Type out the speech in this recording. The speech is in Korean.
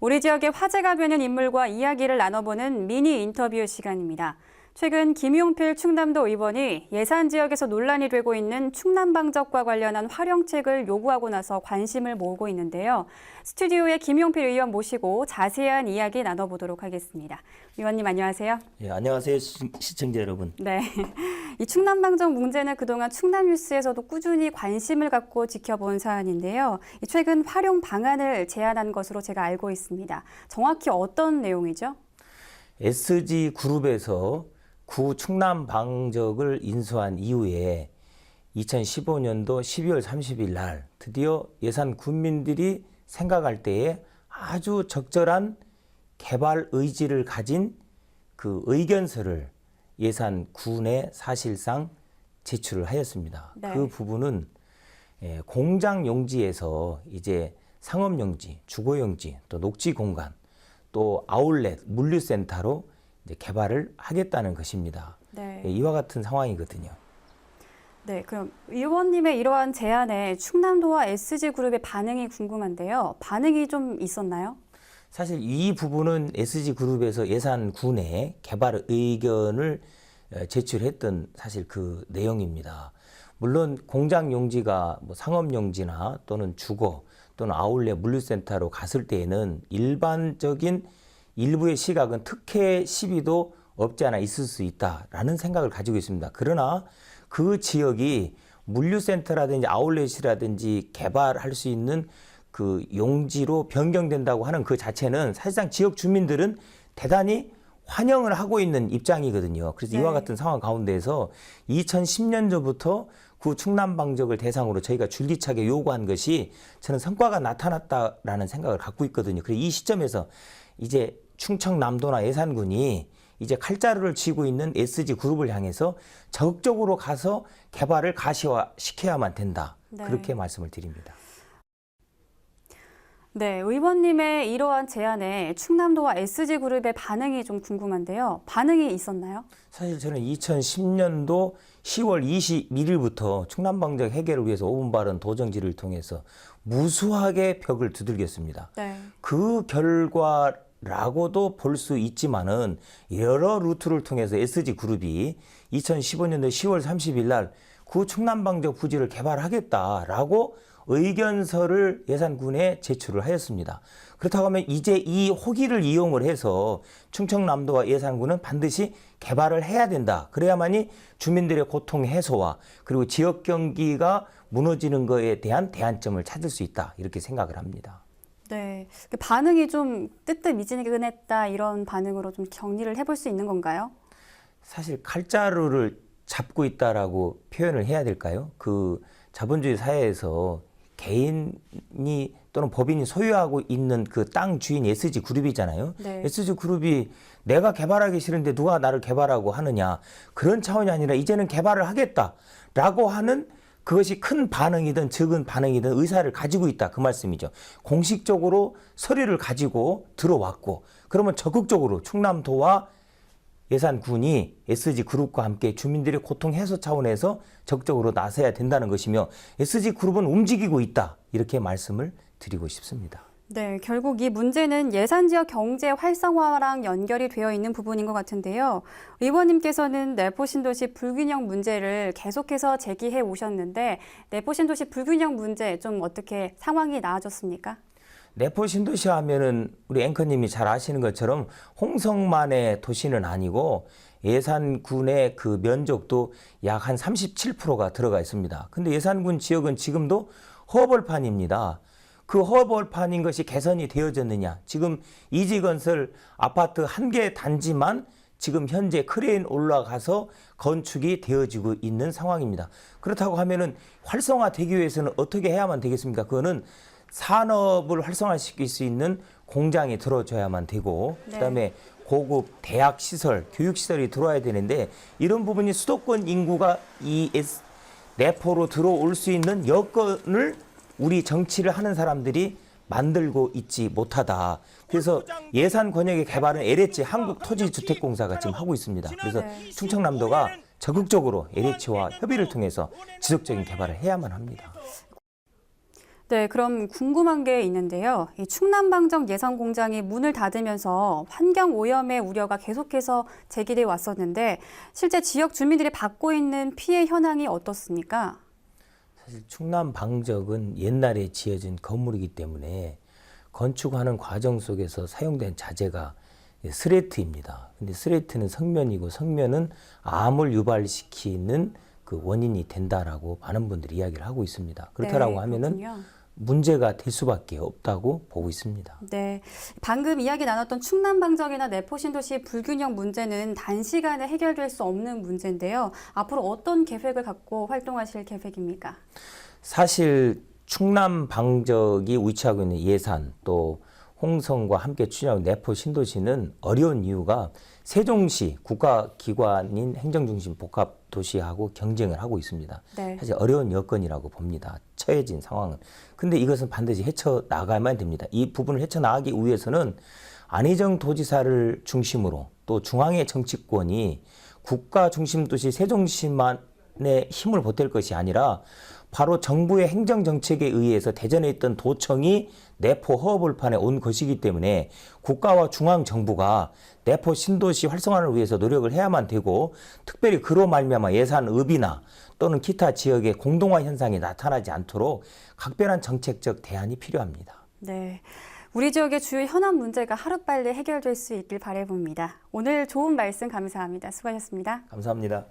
우리 지역의 화제가 되는 인물과 이야기를 나눠보는 미니 인터뷰 시간입니다. 최근 김용필 충남도 의원이 예산 지역에서 논란이 되고 있는 충남 방적과 관련한 활용책을 요구하고 나서 관심을 모으고 있는데요. 스튜디오에 김용필 의원 모시고 자세한 이야기 나눠보도록 하겠습니다. 의원님 안녕하세요. 예, 안녕하세요 시, 시청자 여러분. 네. 이 충남 방적 문제는 그동안 충남 뉴스에서도 꾸준히 관심을 갖고 지켜본 사안인데요. 이 최근 활용 방안을 제안한 것으로 제가 알고 있습니다. 정확히 어떤 내용이죠? SG 그룹에서 구 충남 방적을 인수한 이후에 2015년도 12월 30일 날 드디어 예산 군민들이 생각할 때에 아주 적절한 개발 의지를 가진 그 의견서를 예산 군에 사실상 제출을 하였습니다. 네. 그 부분은 예, 공장 용지에서 이제 상업 용지, 주거 용지, 또 녹지 공간, 또 아울렛, 물류센터로 개발을 하겠다는 것입니다. 네. 예, 이와 같은 상황이거든요. 네, 그럼 의원님의 이러한 제안에 충남도와 SG그룹의 반응이 궁금한데요. 반응이 좀 있었나요? 사실 이 부분은 SG 그룹에서 예산 군에 개발 의견을 어, 제출했던 사실 그 내용입니다. 물론 공장 용지가 뭐 상업 용지나 또는 주거 또는 아울렛 물류센터로 갔을 때에는 일반적인 일부의 시각은 특혜 시비도 없지 않아 있을 수 있다라는 생각을 가지고 있습니다. 그러나 그 지역이 물류센터라든지 아울렛이라든지 개발할 수 있는 그 용지로 변경된다고 하는 그 자체는 사실상 지역 주민들은 대단히 환영을 하고 있는 입장이거든요. 그래서 이와 네. 같은 상황 가운데에서 2010년도부터 구 충남 방적을 대상으로 저희가 줄기차게 요구한 것이 저는 성과가 나타났다라는 생각을 갖고 있거든요. 그래서 이 시점에서 이제 충청남도나 예산군이 이제 칼자루를 쥐고 있는 SG 그룹을 향해서 적극적으로 가서 개발을 가시화시켜야만 된다. 네. 그렇게 말씀을 드립니다. 네, 의원님의 이러한 제안에 충남도와 SG그룹의 반응이 좀 궁금한데요. 반응이 있었나요? 사실 저는 2010년도 10월 21일부터 충남방적 해결을 위해서 5분 발언 도정지를 통해서 무수하게 벽을 두들겼습니다. 네. 그 결과 라고도 볼 수 있지만은 여러 루트를 통해서 SG 그룹이 2015년도 10월 30일 날 구 충남방적 부지를 개발하겠다라고 의견서를 예산군에 제출을 하였습니다. 그렇다고 하면 이제 이 호기를 이용을 해서 충청남도와 예산군은 반드시 개발을 해야 된다. 그래야만이 주민들의 고통 해소와 그리고 지역 경기가 무너지는 것에 대한 대안점을 찾을 수 있다. 이렇게 생각을 합니다. 네. 그 반응이 좀 뜨뜻미지근했다 이런 반응으로 좀 정리를 해볼 수 있는 건가요? 사실 칼자루를 잡고 있다라고 표현을 해야 될까요? 그 자본주의 사회에서 개인이 또는 법인이 소유하고 있는 그 땅 주인 SG 그룹이잖아요. 네. SG 그룹이 내가 개발하기 싫은데 누가 나를 개발하고 하느냐 그런 차원이 아니라 이제는 개발을 하겠다라고 하는 그것이 큰 반응이든 적은 반응이든 의사를 가지고 있다 그 말씀이죠. 공식적으로 서류를 가지고 들어왔고 그러면 적극적으로 충남도와 예산군이 SG 그룹과 함께 주민들의 고통 해소 차원에서 적극적으로 나서야 된다는 것이며 SG 그룹은 움직이고 있다 이렇게 말씀을 드리고 싶습니다. 네, 결국 이 문제는 예산 지역 경제 활성화랑 연결이 되어 있는 부분인 것 같은데요. 의원님께서는 내포 신도시 불균형 문제를 계속해서 제기해 오셨는데 내포 신도시 불균형 문제 좀 어떻게 상황이 나아졌습니까? 내포 신도시 하면은 우리 앵커님이 잘 아시는 것처럼 홍성만의 도시는 아니고 예산군의 그 면적도 약 한 37%가 들어가 있습니다. 근데 예산군 지역은 지금도 허벌판입니다. 그 허벌판인 것이 개선이 되어졌느냐? 지금 이지건설 아파트 한 개 단지만 지금 현재 크레인 올라가서 건축이 되어지고 있는 상황입니다. 그렇다고 하면은 활성화되기 위해서는 어떻게 해야만 되겠습니까? 그거는 산업을 활성화시킬 수 있는 공장이 들어줘야만 되고 네. 그다음에 고급 대학 시설, 교육 시설이 들어와야 되는데 이런 부분이 수도권 인구가 이 내포로 들어올 수 있는 여건을 우리 정치를 하는 사람들이 만들고 있지 못하다. 그래서 예산 권역의 개발은 LH 한국토지주택공사가 지금 하고 있습니다. 그래서 네. 충청남도가 적극적으로 LH와 협의를 통해서 지속적인 개발을 해야만 합니다. 네, 그럼 궁금한 게 있는데요. 이 충남방적 예산 공장이 문을 닫으면서 환경 오염의 우려가 계속해서 제기돼 왔었는데 실제 지역 주민들이 받고 있는 피해 현황이 어떻습니까? 사실 충남 방적은 옛날에 지어진 건물이기 때문에 건축하는 과정 속에서 사용된 자재가 스레트입니다. 근데 스레트는 성면이고 성면은 암을 유발시키는 그 원인이 된다라고 많은 분들이 이야기를 하고 있습니다. 그렇다라고 네, 하면은. 문제가 될 수밖에 없다고 보고 있습니다. 네, 방금 이야기 나눴던 충남방적이나 내포 신도시 불균형 문제는 단시간에 해결될 수 없는 문제인데요. 앞으로 어떤 계획을 갖고 활동하실 계획입니까? 사실 충남 방적이 위치하고 있는 예산 또 홍성과 함께 추진하고 내포 신도시는 어려운 이유가 세종시 국가기관인 행정중심 복합도시하고 경쟁을 하고 있습니다. 네. 사실 어려운 여건이라고 봅니다. 처해진 상황은. 근데 이것은 반드시 헤쳐 나가야만 됩니다. 이 부분을 헤쳐 나가기 위해서는 안희정 도지사를 중심으로 또 중앙의 정치권이 국가 중심 도시 세종시만의 힘을 보탤 것이 아니라 바로 정부의 행정 정책에 의해서 대전에 있던 도청이 내포 허허벌판에 온 것이기 때문에 국가와 중앙 정부가 내포 신도시 활성화를 위해서 노력을 해야만 되고 특별히 그로 말미암아 예산업이나 또는 기타 지역의 공동화 현상이 나타나지 않도록 각별한 정책적 대안이 필요합니다. 네. 우리 지역의 주요 현안 문제가 하루빨리 해결될 수 있길 바라봅니다. 오늘 좋은 말씀 감사합니다. 수고하셨습니다. 감사합니다.